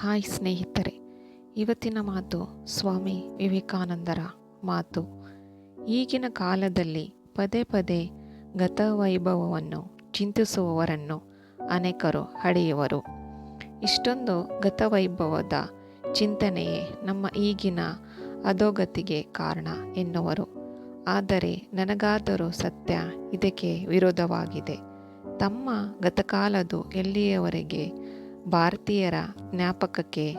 Hi ಸ್ನೇಹಿತರೆ, ಇವತ್ತಿನ ಮಾತು ಸ್ವಾಮಿ ವಿವೇಕಾನಂದರ ಮಾತು. ಈಗಿನ ಕಾಲದಲ್ಲಿ ಪದೇ ಪದೇ ಗತವೈಭವವನ್ನು ಚಿಂತಿಸುವವರನ್ನು ಅನೇಕರು ಹಡೆಯುವರು ಇಷ್ಟೊಂದು ಗತವೈಭವದ ಚಿಂತನೆಯೇ ನಮ್ಮ ಈಗಿನ ಅಧೋಗತಿಗೆ ಕಾರಣ ಎನ್ನುವರು. ಆದರೆ ನನಗಾದರೂ ಸತ್ಯ ಇದಕ್ಕೆ ವಿರೋಧವಾಗಿದೆ. ತಮ್ಮ ಗತಕಾಲದು ಎಲ್ಲಿಯವರೆಗೆ ಭಾರತೀಯರ ಜ್ಞಾಪಕಕ್ಕೆ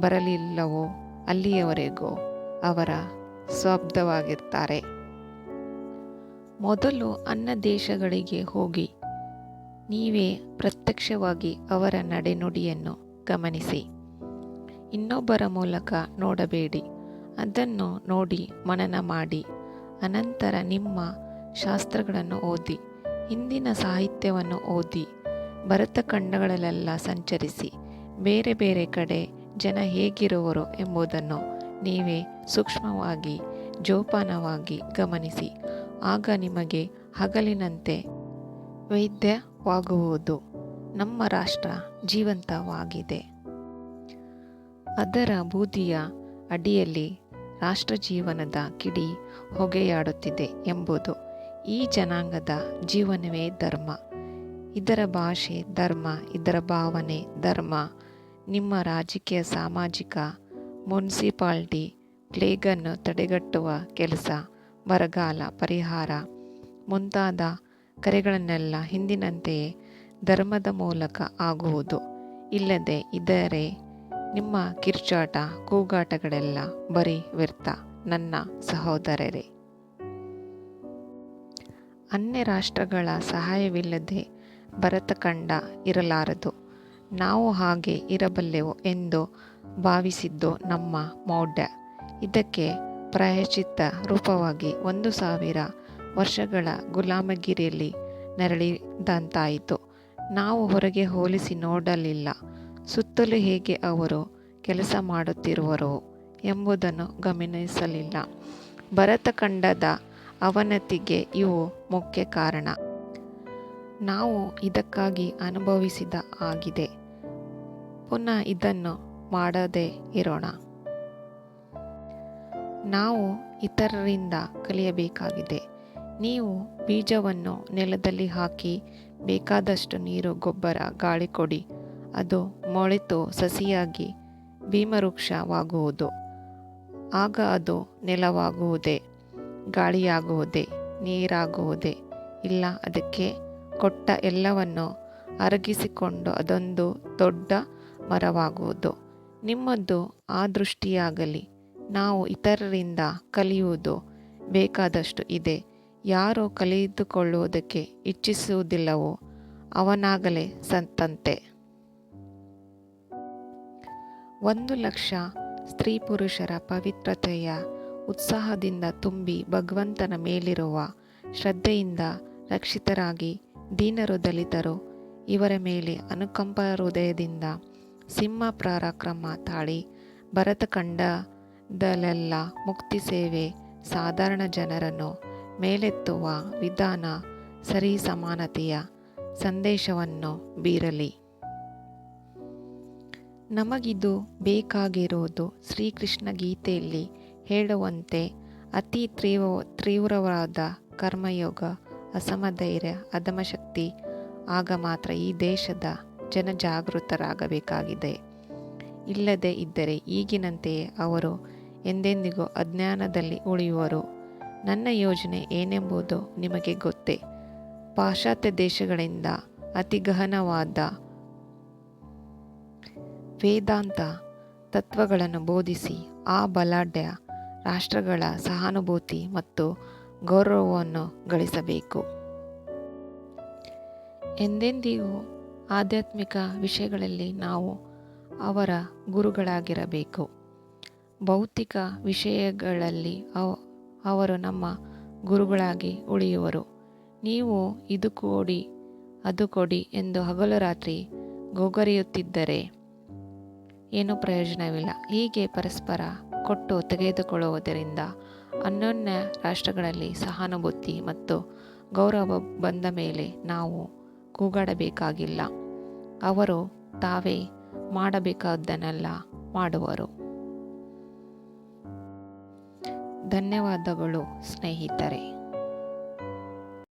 ಬರಲಿಲ್ಲವೋ ಅಲ್ಲಿಯವರೆಗೂ ಅವರ ಸ್ತಬ್ಧವಾಗಿರ್ತಾರೆ. ಮೊದಲು ಅನ್ನ ದೇಶಗಳಿಗೆ ಹೋಗಿ ನೀವೇ ಪ್ರತ್ಯಕ್ಷವಾಗಿ ಅವರ ನಡೆನುಡಿಯನ್ನು ಗಮನಿಸಿ. ಇನ್ನೊಬ್ಬರ ಮೂಲಕ ನೋಡಬೇಡಿ. ಅದನ್ನು ನೋಡಿ ಮನನ ಮಾಡಿ. ಅನಂತರ ನಿಮ್ಮ ಶಾಸ್ತ್ರಗಳನ್ನು ಓದಿ. ಹಿಂದಿನ ಸಾಹಿತ್ಯವನ್ನು ಓದಿ. ಭರತಖಂಡಗಳಲ್ಲೆಲ್ಲ ಸಂಚರಿಸಿ ಬೇರೆ ಬೇರೆ ಕಡೆ ಜನ ಹೇಗಿರುವರು ಎಂಬುದನ್ನು ನೀವೇ ಸೂಕ್ಷ್ಮವಾಗಿ, ಜೋಪಾನವಾಗಿ ಗಮನಿಸಿ. ಆಗ ನಿಮಗೆ ಹಗಲಿನಂತೆ ವೈದ್ಯವಾಗುವುದು. ನಮ್ಮ ರಾಷ್ಟ್ರ ಜೀವಂತವಾಗಿದೆ. ಅದರ ಬೂದಿಯ ಅಡಿಯಲ್ಲಿ ರಾಷ್ಟ್ರ ಜೀವನದ ಕಿಡಿ ಹೊಗೆಯಾಡುತ್ತಿದೆ ಎಂಬುದು ಈ ಜನಾಂಗದ ಜೀವನವೇ ಧರ್ಮ. ಇದರ ಭಾಷೆ ಧರ್ಮ, ಇದರ ಭಾವನೆ ಧರ್ಮ. ನಿಮ್ಮ ರಾಜಕೀಯ, ಸಾಮಾಜಿಕ, ಮುನ್ಸಿಪಾಲ್ಟಿ ಪ್ಲೇಗನ್ನು ತಡೆಗಟ್ಟುವ ಕೆಲಸ, ಬರಗಾಲ ಪರಿಹಾರ ಮುಂತಾದ ಕರೆಗಳನ್ನೆಲ್ಲ ಹಿಂದಿನಂತೆಯೇ ಧರ್ಮದ ಮೂಲಕ ಆಗುವುದು. ಇಲ್ಲದೆ ಇದರೆ ನಿಮ್ಮ ಕಿರ್ಚಾಟ, ಕೂಗಾಟಗಳೆಲ್ಲ ಬರೀ ವ್ಯರ್ಥ, ನನ್ನ ಸಹೋದರರೇ. ಅನ್ಯ ರಾಷ್ಟ್ರಗಳ ಸಹಾಯವಿಲ್ಲದೆ ಭರತಖಂಡ ಇರಲಾರದು. ನಾವು ಹಾಗೆ ಇರಬಲ್ಲೆವು ಎಂದು ಭಾವಿಸಿದ್ದು ನಮ್ಮ ಮೌಢ್ಯ. ಇದಕ್ಕೆ ಪ್ರಾಯಶ್ಚಿತ್ತ ರೂಪವಾಗಿ ಒಂದು ಸಾವಿರ ವರ್ಷಗಳ ಗುಲಾಮಗಿರಿಯಲ್ಲಿ ನೆರಳಿದಂತಾಯಿತು. ನಾವು ಹೊರಗೆ ಹೋಲಿಸಿ ನೋಡಲಿಲ್ಲ. ಸುತ್ತಲೂ ಹೇಗೆ ಅವರು ಕೆಲಸ ಮಾಡುತ್ತಿರುವರು ಎಂಬುದನ್ನು ಗಮನಿಸಲಿಲ್ಲ. ಭರತಖಂಡದ ಅವನತಿಗೆ ಇವು ಮುಖ್ಯ ಕಾರಣ. ನಾವು ಇದಕ್ಕಾಗಿ ಅನುಭವಿಸಿದ ಆಗಿದೆ. ಪುನಃ ಇದನ್ನು ಮಾಡದೇ ಇರೋಣ. ನಾವು ಇತರರಿಂದ ಕಲಿಯಬೇಕಾಗಿದೆ. ನೀವು ಬೀಜವನ್ನು ನೆಲದಲ್ಲಿ ಹಾಕಿ ಬೇಕಾದಷ್ಟು ನೀರು, ಗೊಬ್ಬರ, ಗಾಳಿ ಕೊಡಿ. ಅದು ಮೊಳೆತು ಸಸಿಯಾಗಿ ಭೀಮವೃಕ್ಷವಾಗುವುದು. ಆಗ ಅದು ನೆಲವಾಗುವುದೇ, ಗಾಳಿಯಾಗುವುದೇ, ನೀರಾಗುವುದೇ, ಇಲ್ಲ ಅದಕ್ಕೆ ಕೊಟ್ಟ ಎಲ್ಲವನ್ನು ಅರಗಿಸಿಕೊಂಡು ಅದೊಂದು ದೊಡ್ಡ ಮರವಾಗುವುದು. ನಿಮ್ಮದು ಆ ದೃಷ್ಟಿಯಾಗಲಿ. ನಾವು ಇತರರಿಂದ ಕಲಿಯುವುದು ಬೇಕಾದಷ್ಟು ಇದೆ. ಯಾರು ಕಲಿತುಕೊಳ್ಳುವುದಕ್ಕೆ ಇಚ್ಛಿಸುವುದಿಲ್ಲವೋ ಅವನಾಗಲೇ ಸಂತಂತೆ. ಒಂದು ಲಕ್ಷ ಸ್ತ್ರೀ ಪುರುಷರ ಪವಿತ್ರತೆಯ ಉತ್ಸಾಹದಿಂದ ತುಂಬಿ ಭಗವಂತನ ಮೇಲಿರುವ ಶ್ರದ್ಧೆಯಿಂದ ರಕ್ಷಿತರಾಗಿ ದೀನರು ದಲಿತರು, ಇವರ ಮೇಲೆ ಅನುಕಂಪ ಹೃದಯದಿಂದ ಸಿಂಹ ಪ್ರಾರಕ್ರಮ ತಾಳಿ ಭರತಖಂಡದಲ್ಲೆಲ್ಲ ಮುಕ್ತಿ ಸೇವೆ, ಸಾಧಾರಣ ಜನರನ್ನು ಮೇಲೆತ್ತುವ ವಿಧಾನ, ಸರಿ ಸಮಾನತೆಯ ಸಂದೇಶವನ್ನು ಬೀರಲಿ. ನಮಗಿದು ಬೇಕಾಗಿರುವುದು ಶ್ರೀಕೃಷ್ಣ ಗೀತೆಯಲ್ಲಿ ಹೇಳುವಂತೆ ಅತಿ ತೀವ್ರ ತೀವ್ರವಾದ ಕರ್ಮಯೋಗ ಅಸಮಧೈರ್ಯ, ಅಧಮಶಕ್ತಿ, ಆಗ ಮಾತ್ರ ಈ ದೇಶದ ಜನ ಜಾಗೃತರಾಗಬೇಕಾಗಿದೆ. ಇಲ್ಲದೆ ಇದ್ದರೆ ಈಗಿನಂತೆಯೇ ಅವರು ಎಂದೆಂದಿಗೂ ಅಜ್ಞಾನದಲ್ಲಿ ಉಳಿಯುವರು. ನನ್ನ ಯೋಜನೆ ಏನೆಂಬುದು ನಿಮಗೆ ಗೊತ್ತೇ? ಪಾಶ್ಚಾತ್ಯ ದೇಶಗಳಿಂದ ಅತಿ ಗಹನವಾದ ವೇದಾಂತ ತತ್ವಗಳನ್ನು ಬೋಧಿಸಿ ಆ ಬಲಾಢ್ಯ ರಾಷ್ಟ್ರಗಳ ಸಹಾನುಭೂತಿ ಮತ್ತು ಗೌರವವನ್ನು ಗಳಿಸಬೇಕು. ಎಂದೆಂದಿಗೂ ಆಧ್ಯಾತ್ಮಿಕ ವಿಷಯಗಳಲ್ಲಿ ನಾವು ಅವರ ಗುರುಗಳಾಗಿರಬೇಕು. ಭೌತಿಕ ವಿಷಯಗಳಲ್ಲಿ ಅವರು ನಮ್ಮ ಗುರುಗಳಾಗಿ ಉಳಿಯುವರು. ನೀವು ಇದು ಕೊಡಿ, ಅದು ಕೊಡಿ ಎಂದು ಹಗಲು ರಾತ್ರಿ ಗೋಗರಿಯುತ್ತಿದ್ದರೆ ಏನೂ ಪ್ರಯೋಜನವಿಲ್ಲ. ಹೀಗೆ ಪರಸ್ಪರ ಕೊಟ್ಟು ತೆಗೆದುಕೊಳ್ಳುವುದರಿಂದ ಅನ್ಯೋನ್ಯ ರಾಷ್ಟ್ರಗಳಲ್ಲಿ ಸಹಾನುಭೂತಿ ಮತ್ತು ಗೌರವ ಬಂದ ಮೇಲೆ ನಾವು ಕೂಗಾಡಬೇಕಾಗಿಲ್ಲ. ಅವರು ತಾವೇ ಮಾಡಬೇಕಾದ್ದನ್ನೆಲ್ಲ ಮಾಡುವರು. ಧನ್ಯವಾದಗಳು ಸ್ನೇಹಿತರೆ.